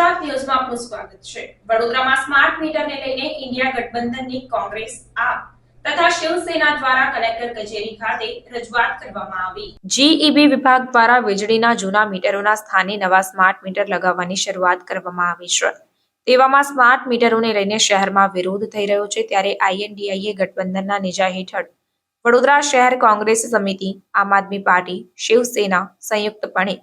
ગુજરાત ન્યૂઝમાં આપનું સ્વાગત છે. વડોદરામાં સ્માર્ટ મીટરને લઈને ઇન્ડિયા ગઠબંધનની કોંગ્રેસ આપ લગાવવાની શરૂઆત કરવામાં આવી છે. તેવામાં સ્માર્ટ મીટરોને લઈને શહેરમાં વિરોધ થઈ રહ્યો છે ત્યારે આઈએનડીઆઈએ ગઠબંધનના નેજા હેઠળ વડોદરા શહેર કોંગ્રેસ સમિતિ, આમ આદમી પાર્ટી, શિવસેના સંયુક્તપણે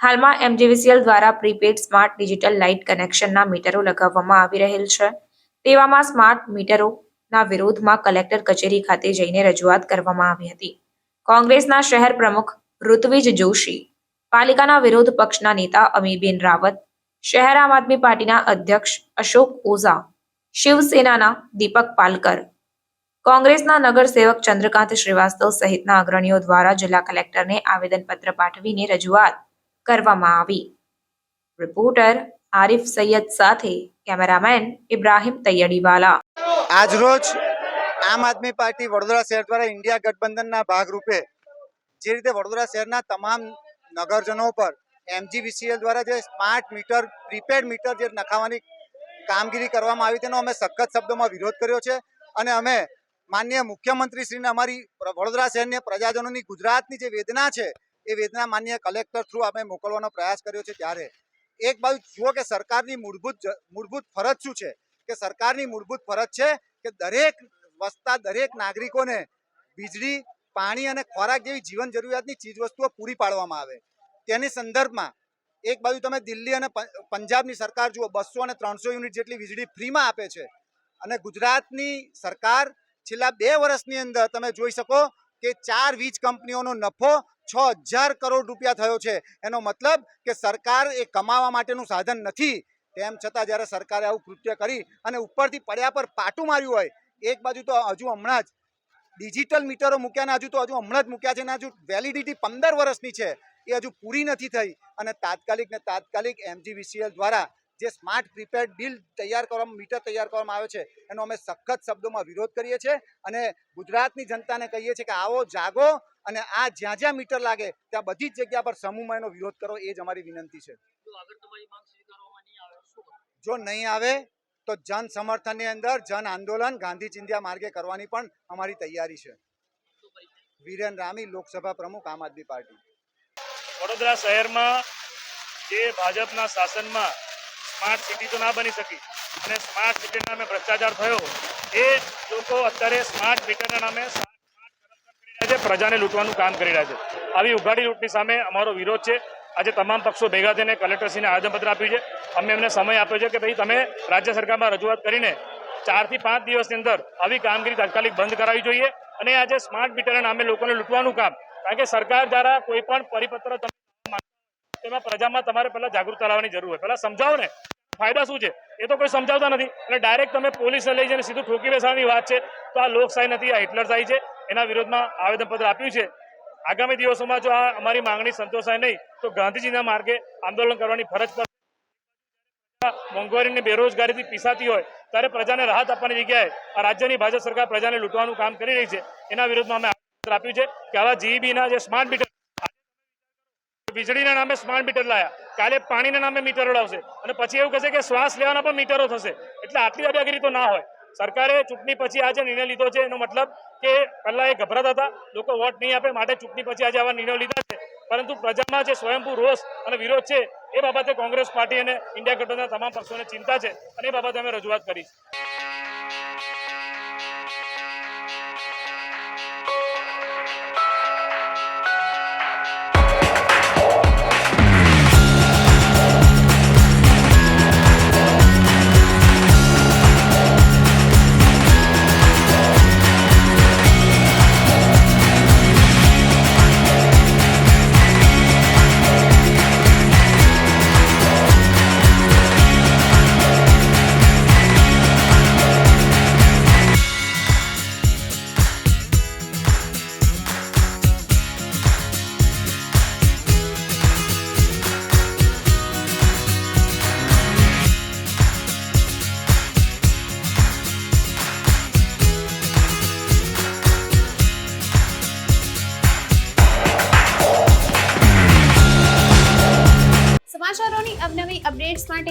હાલમાં એમજીવીસીએલ દ્વારા પ્રીપેડ સ્માર્ટ ડિજિટલ લાઇટ કનેક્શનના મીટરો લગાવવામાં આવી રહેલ છે. તેવામાં સ્માર્ટ મીટરોના વિરોધમાં કલેક્ટર કચેરી ખાતે જઈને રજૂઆત કરવામાં આવી હતી. કોંગ્રેસના શહેર પ્રમુખ ઋત્વિજ જોશી, પાલિકાના વિરોધ પક્ષના નેતા અમીબેન રાવત, શહેર આમ આદમી પાર્ટીના અધ્યક્ષ અશોક ઓઝા, શિવસેનાના દીપક પાલકર, કોંગ્રેસના નગરસેવક ચંદ્રકાંત શ્રીવાસ્તવ સહિતના અગ્રણીઓ દ્વારા જિલ્લા કલેક્ટરને આવેદનપત્ર પાઠવીને રજૂઆત કરવામાં આવી. રિપોર્ટર આરિફ સૈયદ સાથે કેમેરામેન ઇબ્રાહિમ તૈયડીવાલા. આજરોજ આમ આદમી પાર્ટી વડોદરા શહેર દ્વારા ઇન્ડિયા ગઠબંધનના ભાગરૂપે જે રીતે વડોદરા શહેરના તમામ નગરજનો પર એમજીવીસીએલ દ્વારા જે સ્માર્ટ મીટર, પ્રીપેડ મીટર જે નખાવવાની કામગીરી કરવામાં આવી તેનો અમે સખત શબ્દોમાં વિરોધ કર્યો છે અને અમે માનનીય મુખ્યમંત્રીશ્રીને અમારી વડોદરા શહેરની પ્રજાજનોની ગુજરાતની જે વેદના છે એ વેદના માન્ય કલેક્ટર થ્રુ અમે મોકલવાનો પ્રયાસ કર્યો છે ત્યારે. એક બાજુ જુઓ કે સરકારની મૂળભૂત મૂળભૂત ફરજ શું છે? કે સરકારની મૂળભૂત ફરજ છે કે દરેક વસતા દરેક નાગરિકોને વીજળી, પાણી અને ખોરાક જેવી જીવન જરૂરિયાતની ચીજવસ્તુઓ પૂરી પાડવામાં આવે. તેની સંદર્ભમાં એક બાજુ તમે દિલ્હી અને પંજાબની સરકાર જુઓ, બસો અને ત્રણસો યુનિટ જેટલી વીજળી ફ્રીમાં આપે છે. અને ગુજરાતની સરકાર છેલ્લા બે વર્ષની અંદર તમે જોઈ શકો કે ચાર વીજ કંપનીઓનો નફો છ હજાર કરોડ રૂપિયા થયો છે. એનો મતલબ કે સરકાર એ કમાવા માટેનું સાધન નથી. તેમ છતાં જ્યારે સરકારે આવું કૃત્ય કરી અને ઉપરથી પડ્યા પર પાટું માર્યું હોય, એક બાજુ તો હજુ હમણાં જ ડિજિટલ મીટરો મૂક્યા ને હજુ તો હજુ હમણાં જ મૂક્યા છે ને હજુ વેલિડિટી પંદર વર્ષની છે. એ હજુ પૂરી નથી થઈ. અને તાત્કાલિક ને તાત્કાલિક એમજીવીસીએલ દ્વારા જે સ્માર્ટ પ્રીપેડ બિલ તૈયાર કરવામાં મીટર તૈયાર કરવામાં આવે છે એનો અમે સખત શબ્દોમાં વિરોધ કરીએ છીએ અને ગુજરાતની જનતાને કહીએ છીએ કે આવો જાગો અને આ જ્યાં જ્યાં મીટર લાગે ત્યાં બધી જ જગ્યા પર સમૂહમાં એનો વિરોધ કરો એ જ અમારી વિનંતી છે. જો નહીં આવે તો જન સમર્થનની અંદર જન આંદોલન ગાંધી ચિંધ્યા માર્ગે કરવાની પણ અમારી તૈયારી છે? વિરેન રામી લોકસભા પ્રમુખ આમ આદમી પાર્ટી. વડોદરા શહેરમાં જે ભાજપના શાસનમાં સ્માર્ટ સિટી તો ના બની શકી. અને સ્માર્ટ સિટીના નામે ભ્રષ્ટાચાર થયો. એ લોકો અત્યારે સ્માર્ટ મીટરના નામે પ્રજાને લૂંટવાનું કામ કરી રહ્યા છે. આવી ઉઘાડી લૂંટની સામે અમારો વિરોધ છે. આજે તમામ પક્ષો ભેગા થઈને કલેક્ટરશ્રીને આવેદનપત્ર આપ્યું છે. અમે એમને સમય આપ્યો છે કે ભાઈ તમે રાજ્ય સરકારમાં રજૂઆત કરીને ચારથી પાંચ દિવસની અંદર આવી કામગીરી તાત્કાલિક બંધ કરાવી જોઈએ. અને આજે સ્માર્ટ મીટરના નામે લોકોને લૂંટવાનું કામ. કારણ કે સરકાર દ્વારા કોઈ પણ પરિપત્ર તેમાં પ્રજામાં તમારે પહેલાં જાગૃતતા લાવવાની જરૂર હોય. પહેલાં સમજાવો ને. ફાયદા શું છે? એ તો કોઈ સમજાવતા નથી. અને ડાયરેક્ટ તમે પોલીસને લઈ જઈને સીધું ઠોકી બેસવાની વાત છે. તો આ લોકશાહી નથી આ હિટલરશાહી છે. એના વિરોધમાં આવેદનપત્ર આપ્યું છે. આગામી દિવસોમાં જો આ અમારી માંગણી સંતોષાય નહીં, તો ગાંધીજીના માર્ગે આંદોલન કરવાની ફરજ પર મોંઘવારીની બેરોજગારીથી પીસાતી હોય, ત્યારે પ્રજાને રાહત આપવાની જગ્યાએ આ રાજ્યની ભાજપ સરકાર પ્રજાને લૂંટવાનું કામ કરી રહી છે. એના વિરોધમાં અમે આપ્યું છે કે આવા જીઈબીના જે સ્માર્ટ મીટર વીજળીના નામે સ્માર્ટ મીટર લાયા. કાલે પાણીના નામે મીટરો લાવશે અને પછી એવું કહેશે કે શ્વાસ લેવાના પણ મીટરો થશે. એટલે આટલી દાદાગીરી તો ના હોય. સરકારે ચૂંટણી પછી આજે નિર્ણય લીધો છે. એનો મતલબ કે પહેલા એ ગભરાતા હતા. લોકો વોટ નહીં આપે, માટે ચૂંટણી પછી આજે આવા નિર્ણયો લીધા છે. પરંતુ પ્રજામાં જે સ્વયંભૂ રોષ અને વિરોધ છે, એ બાબતે કોંગ્રેસ પાર્ટી અને ઇન્ડિયા ગઠબંધનના તમામ પક્ષોને ચિંતા છે. અને એ બાબતે અમે રજૂઆત કરી